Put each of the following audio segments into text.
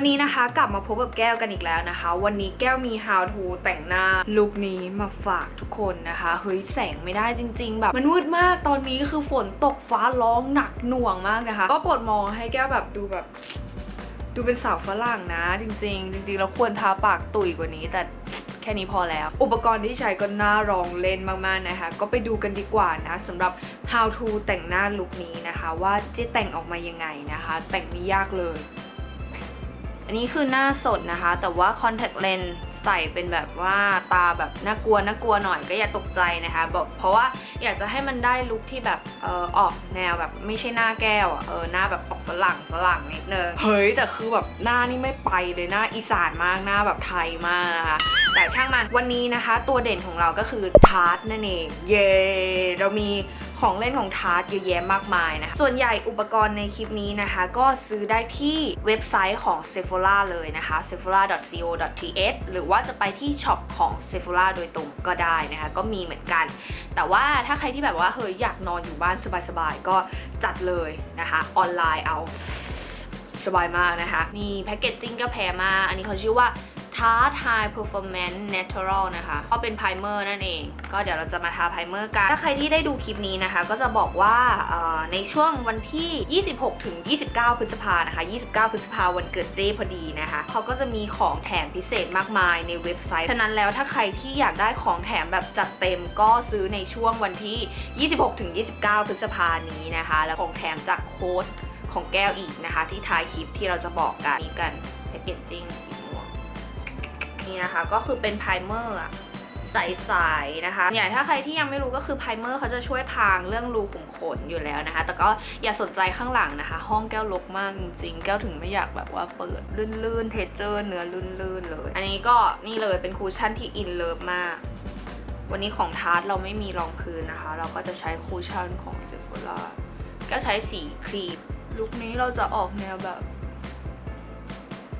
วันนี้นะคะกลับมาพบกับแก้วกันอีกแล้วนะคะ วันนี้แก้วมี how to แต่งหน้าลุคนี้มาฝากทุกคนนะคะเฮ้ยแสงไม่ได้จริง ๆ แบบมันมืดมากตอนนี้คือฝนตกฟ้าร้องหนักหน่วงมากนะคะ ก็โปรดมองให้แก้วแบบดูแบบดูเป็นสาวฝรั่งนะ จริง ๆ จริงๆเราควรทาปากตุยกว่านี้แต่แค่นี้พอแล้ว อุปกรณ์ที่ใช้ก็น่ารองเล่นมากๆนะคะ ก็ไปดูกันดีกว่านะสำหรับ how to แต่งหน้าลุคนี้นะคะ ว่าจะแต่งออกมายังไงนะคะ แต่งไม่ยากเลย อันนี้คือหน้าสดนะคะ แต่ว่า contact lens ใส่เป็นแบบว่าตาแบบน่ากลัวน่ากลัวหน่อยก็อย่าตกใจนะคะเพราะว่าอยากจะให้มันได้ลุคที่แบบเออออกแนวแบบไม่ใช่หน้าแก้วอะเออหน้าแบบออกฝรั่งฝรั่งนิดนึงเฮ้ยแต่คือแบบหน้านี่ไม่ไปเลยหน้าอีสานมากหน้าแบบไทยมากนะคะแต่ช่างมันวันนี้นะคะ ตัวเด่นของเราก็คือทาร์ตนั่นเองเย้เรามี ของเล่นของทาร์ตเยอะแยะมากมายนะคะ ส่วนใหญ่อุปกรณ์ในคลิปนี้นะคะ ก็ซื้อได้ที่เว็บไซต์ของ Sephora เลยนะคะ sephora.co.th หรือว่าจะไปที่ช็อปของ Sephora โดยตรงก็ได้นะคะ ก็มีเหมือนกัน แต่ว่าถ้าใครที่แบบว่าเฮ้ยอยากนอนอยู่บ้านสบายๆ ก็จัดเลยนะคะ ออนไลน์เอาสบายมากนะคะ นี่แพคเกจจิ้งก็แพงมาก อันนี้เขาชื่อว่า Tarte High Performance Natural นะคะ ก็เป็นไพรเมอร์นั่นเอง ก็เดี๋ยวเราจะมาทาไพรเมอร์กัน ถ้าใครที่ได้ดูคลิปนี้นะคะ ก็จะบอกว่าในช่วงวันที่ 26 ถึง 29 พฤษภานะคะ 29 พฤษภาวันเกิดเจ้พอดีนะคะเขาก็จะมีของแถมพิเศษมากมายในเว็บไซต์ ฉะนั้นแล้วถ้าใครที่อยากได้ของแถมแบบจัดเต็มก็ซื้อในช่วงวันที่ 26 ถึง 29 พฤษภานี้นะคะ แล้วของแถมจากโค้ดของแก้วอีกนะคะ ที่ท้ายคลิปที่เราจะบอกกันนี้กันแพคเกจจิ้งสีม่วง นี่นะคะ ก็คือเป็นไพรเมอร์ใสๆนะคะ อย่างถ้าใครที่ยังไม่รู้ก็คือไพรเมอร์เขาจะช่วยพรางเรื่องรูขุมขนอยู่แล้วนะคะ แต่ก็อย่าสนใจข้างหลังนะคะ ห้องแก้วรกมากจริงๆ แก้วถึงไม่อยากแบบว่าเปิดลื่นๆ เทเจอร์เนื้อลื่นๆ เลย อันนี้ก็นี่เลยเป็นคูชั่นที่อินเลิฟมาก วันนี้ของทาร์ตเราไม่มีรองพื้นนะคะ เราก็จะใช้คูชั่นของเซฟ h ร่าก็ใช้สีครีมลุคนี้เราจะออกแนวแบบ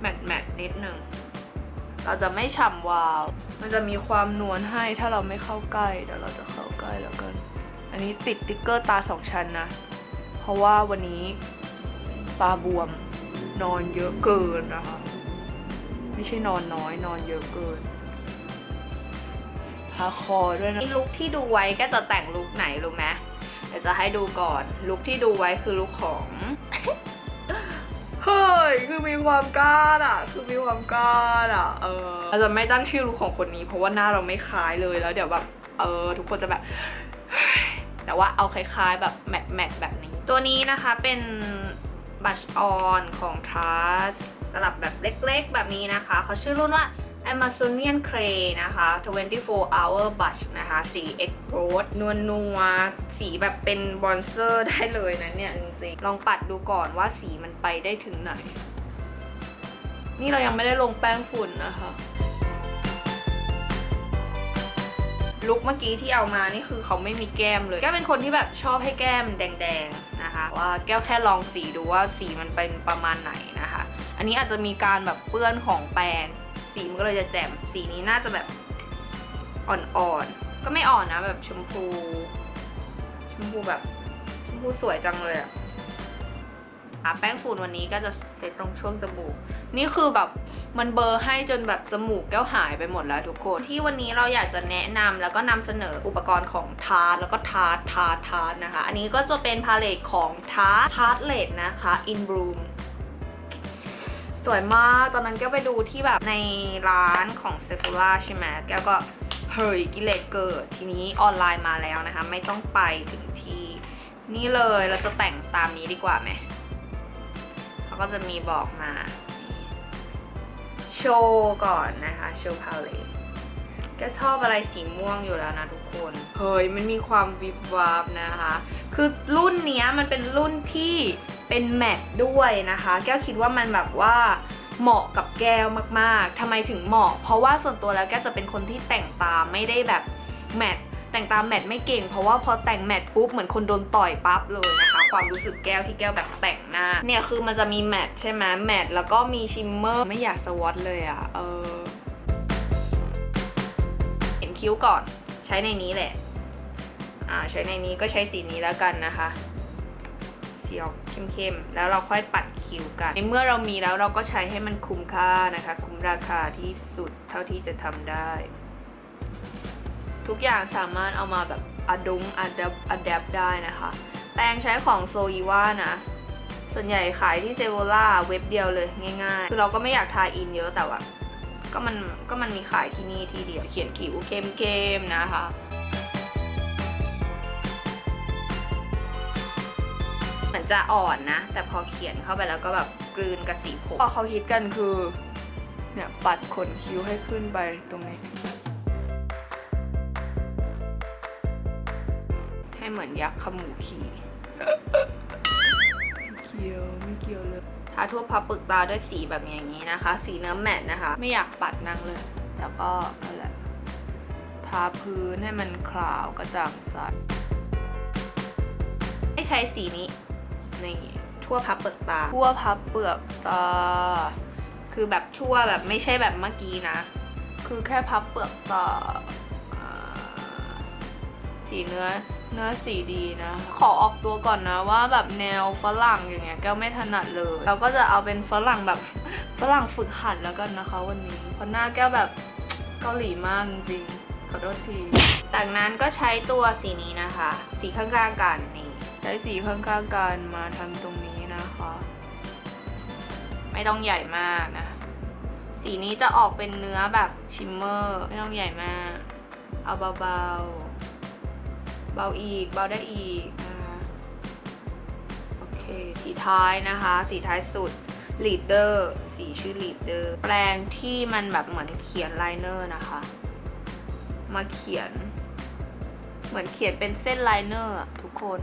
แมตต์แมตต์นิดหนึ่ง เราจะไม่ฉ่ำวาว มันจะมีความนวลให้ถ้าเราไม่เข้าใกล้เดี๋ยวเราจะเข้าใกล้แล้วกัน อันนี้ติดติ๊กเกอร์ตาสองชั้นนะ เพราะว่าวันนี้ตาบวมนอนเยอะเกินนะคะ ไม่ใช่นอนน้อยนอนเยอะเกินทาคอด้วยนะลุคที่ดูไว้ก็จะแต่งลุคไหนรู้ไหมเดี๋ยวจะให้ดูก่อนลุคที่ดูไว้คือลุคของ เฮ้ย คือมีความกล้าอะ คือมีความกล้าอะ เออเราจะไม่ตั้งชื่อลุคของคนนี้ เพราะว่าหน้าเราไม่คล้ายเลย แล้วเดี๋ยวแบบ เออ ทุกคนจะแบบ แต่ว่าเอาคล้ายๆแบบแมทแมทแบบนี้ ตัวนี้นะคะเป็นบัชออนของทัสสลับแบบเล็กๆ แบบนี้นะคะ เขาชื่อรุ่นว่า Amazonian Clay นะคะ 24 hour brush นะคะ สี X Rose นวลนัว สีแบบเป็นบอนเซอร์ได้เลยนะเนี่ยจริงๆ ลองปัดดูก่อนว่าสีมันไปได้ถึงไหน นี่เรายังไม่ได้ลงแป้งฝุ่นนะคะลุคเมื่อกี้ที่เอามานี่คือเขาไม่มีแก้มเลย แก้เป็นคนที่แบบชอบให้แก้มแดงๆนะคะ ว่าแก้วแค่ลองสีดูว่าสีมันเป็นประมาณไหนนะคะ อันนี้อาจจะมีการแบบเปื้อนของแปรง สีมันก็เลยจะแจ่มสีนี้น่าจะแบบอ่อนๆ ก็ไม่อ่อนนะ แบบชมพู ชมพูแบบชมพูสวยจังเลยอะอะแป้งฝุ่นวันนี้ก็จะเซตตรงช่วงจมูก นี่คือแบบมันเบอร์ให้จนแบบจมูกแก้วหายไปหมดแล้วทุกคน ที่วันนี้เราอยากจะแนะนำแล้วก็นำเสนออุปกรณ์ของทาร์แล้วก็ทาร์ทาร์ทาร์นะคะ อันนี้ก็จะเป็นพาเลตของทาร์ทาร์เลตนะคะ In Bloom สวยมาก ตอนนั้นแก้วไปดูที่แบบในร้านของ Sephora ใช่ไหมแก้วก็เฮ้ยกิเลสเกิด ทีนี้ออนไลน์มาแล้วนะคะ ไม่ต้องไปถึงที่นี่เลยเราจะแต่งตามนี้ดีกว่าไหมเขาก็จะมีบอกมา โชว์ก่อนนะคะ โชว์พาเลตก็ชอบอะไรสีม่วงอยู่แล้วนะทุกคน เฮ้ยมันมีความวิบวับนะคะ คือรุ่นเนี้ยมันเป็นรุ่นที่ เป็นแมตด้วยนะคะ แก้วคิดว่ามันแบบว่าเหมาะกับแก้วมากๆทำไมถึงเหมาะ เพราะว่าส่วนตัวแล้วแก้วจะเป็นคนที่แต่งตาไม่ได้แบบแมตแต่งตามแมทไม่เก่ง เพราะว่าพอแต่งแมทปุ๊บเหมือนคนโดนต่อยปั๊บเลยนะคะ ความรู้สึกแก้วที่แก้วแบบแต่งหน้า เนี่ยคือมันจะมีแมทใช่ไหมแมทแล้วก็มีชิมเมอร์ไม่อยากสวอตเลยอะ่ะเออเห็นคิ้วก่อนใช้ในนี้แหละ อ่าใช้ในนี้ก็ใช้สีนี้แล้วกันนะคะ สีออกเข้มๆ แล้วเราค่อยปัดคิ้วกัน ในเมื่อเรามีแล้วเราก็ใช้ให้มันคุ้มค่านะคะ คุ้มราคาที่สุดเท่าที่จะทำได้ ทุกอย่างสามารถเอามาแบบอดุงอัดแอปอัดแอปได้นะคะ แปรงใช้ของโซอีว่านะ ส่วนใหญ่ขายที่เซโวล่าเว็บเดียวเลยง่ายๆ คือเราก็ไม่อยากทาอินเยอะแต่ว่าก็มันก็มันมีขายที่นี่ที่เดียว เขียนคิ้วเข้มๆนะคะ เหมือนจะอ่อนนะ แต่พอเขียนเข้าไปแล้วก็แบบกลืนกับสีผมพอเขาฮิตกันคือ เนี่ยปัดขนคิ้วให้ขึ้นไปตรงนี้ ให้เหมือนยักษ์ขมูขี่ไม่เกี่ยวไม่เกี่ยวเลยทาทั่วพับปึกตาด้วยสีแบบอย่างนี้นะคะ สีเนื้อแมตต์นะคะ ไม่อยากปัดนั่งเลย แล้วก็นั่นแหละทาพื้นให้มันขาวกระจ่างใสให้ใช้สีนี้ นี่ทั่วพับเปลือกตา ทั่วพับเปลือกตา คือแบบทั่วแบบไม่ใช่แบบเมื่อกี้นะ คือแค่พับเปลือกตาอ่าสีเนื้อเนื้อสีดีนะ ขอออกตัวก่อนนะว่าแบบแนวฝรั่งอย่างเงี้ยแก้วไม่ถนัดเลย เราก็จะเอาเป็นฝรั่งแบบฝรั่งฝึกหัดแล้วกันนะคะวันนี้เพราะหน้าแก้วแบบเกาหลีมากจริงๆขอโทษทีจากนั้นก็ใช้ตัวสีนี้นะคะ สีข้างๆกันนี่ ใช้สีข้างๆกันมาทำตรงนี้นะคะ ไม่ต้องใหญ่มากนะ สีนี้จะออกเป็นเนื้อแบบชิมเมอร์ไม่ต้องใหญ่มาก เอาเบาๆ เบาอีก เบาได้อีกนะคะโอเค สีท้ายนะคะ สีท้ายสุด leader สีชื่อ leader แปรงที่มันแบบเหมือนเขียนไลเนอร์นะคะ มาเขียน เหมือนเขียนเป็นเส้นไลเนอร์ทุกคน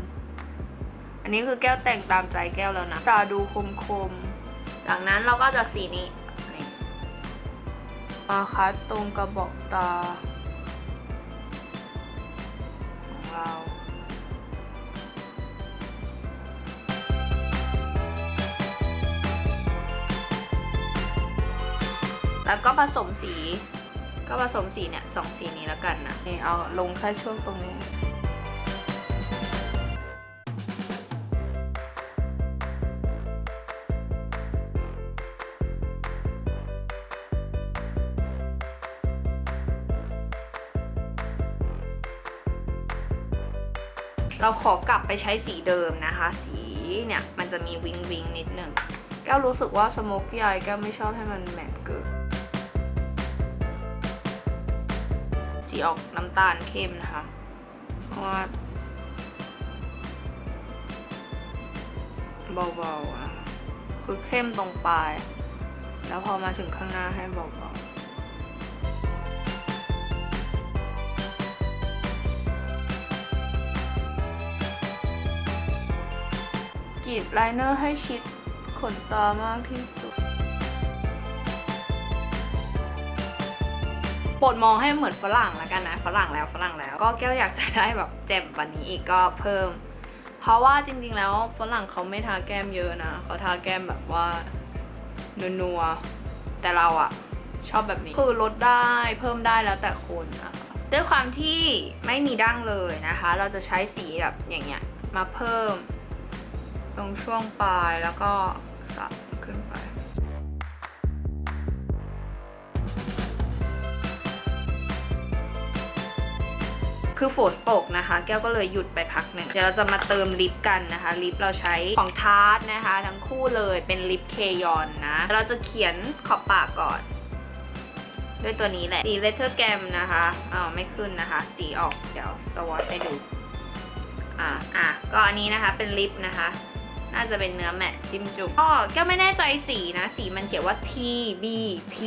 อันนี้คือแก้วแต่งตามใจแก้วแล้วนะตาดูคมๆจากนั้นเราก็จะสีนี้นี่มาคัดตรงกระบอกตาของเราแล้วก็ผสมสี ก็ผสมสีเนี่ยสองสีนี้แล้วกันนะนี่เอาลงแค่ช่วงตรงนี้ เราขอกลับไปใช้สีเดิมนะคะ สีเนี่ย มันจะมีวิงวิงนิดหนึ่งแก้วรู้สึกว่าสโมกกี้อายแก้วไม่ชอบให้มันแมตต์เกินสีออกน้ำตาลเข้มนะคะ เพราะว่าเบาๆนะคะคือเข้มตรงปลาย แล้วพอมาถึงข้างหน้าให้เบาๆ กรีดไลเนอร์ให้ชิดขนตามากที่สุด โปรดมองให้เหมือนฝรั่งแล้วกันนะ ฝรั่งแล้วฝรั่งแล้ว ก็แก้วอยากจะได้แบบแจ่มวันนี้อีกก็เพิ่ม เพราะว่าจริงๆแล้วฝรั่งเขาไม่ทาแก้มเยอะนะเขาทาแก้มแบบว่านัวๆแต่เราอะชอบแบบนี้คือลดได้เพิ่มได้แล้วแต่คนนะคะด้วยความที่ไม่มีดั้งเลยนะคะ เราจะใช้สีแบบอย่างเงี้ยมาเพิ่ม ตรงช่วงปลายแล้วก็สับขึ้นไป คือฝนตกนะคะ แก้วก็เลยหยุดไปพักหนึ่ง เดี๋ยวเราจะมาเติมลิปกันนะคะ ลิปเราใช้ของทาร์ตนะคะ ทั้งคู่เลยเป็นลิปเคยอนนะ เราจะเขียนขอบปากก่อนด้วยตัวนี้แหละ สีเลเทอร์แกมนะคะอ่าไม่ขึ้นนะคะ สีออก เดี๋ยวสวอตให้ดู อ่า อะ ก็อันนี้นะคะ เป็นลิปนะคะ น่าจะเป็นเนื้อแมตต์จิ้มจุ่มก็แก้วไม่แน่ใจสีนะ สีมันเขียนว่า T B T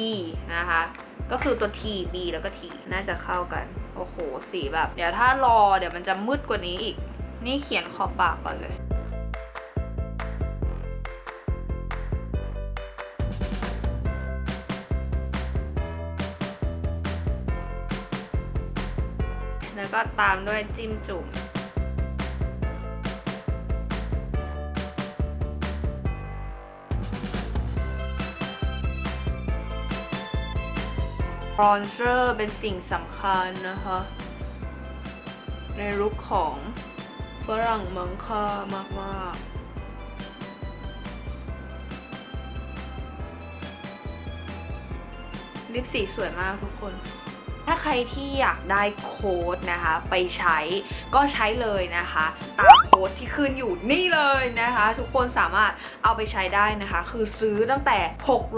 นะคะ ก็คือตัว T B แล้วก็ T น่าจะเข้ากัน โอ้โห สีแบบ เดี๋ยวถ้ารอเดี๋ยวมันจะมืดกว่านี้อีก นี่เขียนขอบปากก่อนเลยแล้วก็ตามด้วยจิ้มจุ่ม รอนเซอร์เป็นสิ่งสำคัญนะคะ ในรูปของฝรั่งมังค่ามากๆลิปสีสวยมากทุกคน ถ้าใครที่อยากได้โค้ดนะคะ ไปใช้ก็ใช้เลยนะคะ ตามโค้ดที่ขึ้นอยู่นี่เลยนะคะ ทุกคนสามารถเอาไปใช้ได้นะคะ คือซื้อตั้งแต่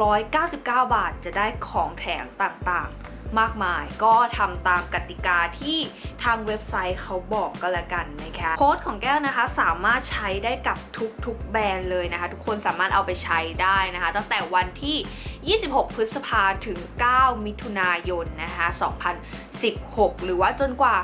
699 บาทจะได้ของแถมต่างๆ มากมาย ก็ทำตามกติกาที่ทางเว็บไซต์เขาบอกก็แล้วกันนะคะโค้ดของแก้วนะคะสามารถใช้ได้กับทุกๆแบรนด์เลยนะคะ ทุกคนสามารถเอาไปใช้ได้นะคะ ตั้งแต่วันที่ 26 พฤษภาถึง 9 มิถุนายนนะคะ 2016 หรือว่าจนกว่า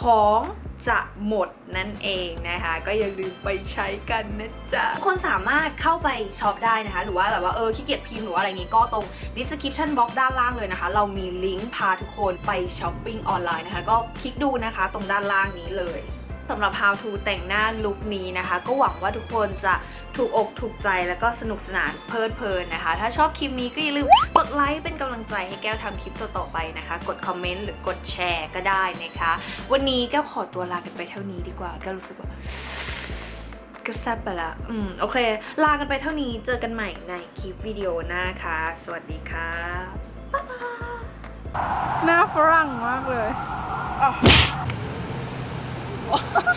ของ จะหมดนั่นเองนะคะ ก็อย่าลืมไปใช้กันนะจ๊ะคนสามารถเข้าไปช็อปได้นะคะ หรือว่าแบบว่าเออขี้เกียจพิมพ์หรือว่าอะไรงี้ก็ตรง description box ด้านล่างเลยนะคะ เรามีลิงก์พาทุกคนไปช้อปปิ้งออนไลน์นะคะ ก็คลิกดูนะคะ ตรงด้านล่างนี้เลย สำหรับ how to แต่งหน้าลุคนี้นะคะ ก็หวังว่าทุกคนจะถูกอกถูกใจแล้วก็สนุกสนานเพลิดเพลินนะคะ ถ้าชอบคลิปนี้ก็อย่าลืมกดไลค์เป็นกำลังใจให้แก้วทำคลิปต่อๆไปนะคะ กดคอมเมนต์หรือกดแชร์ก็ได้นะคะ วันนี้แก้วขอตัวลากันไปเท่านี้ดีกว่าแก้วรู้สึกว่าก็แซ่บไปละอืม โอเค ลากันไปเท่านี้เจอกันใหม่ในคลิปวิดีโอหน้าค่ะ สวัสดีค่ะหน้าฝรั่งมากเลยอ่ 我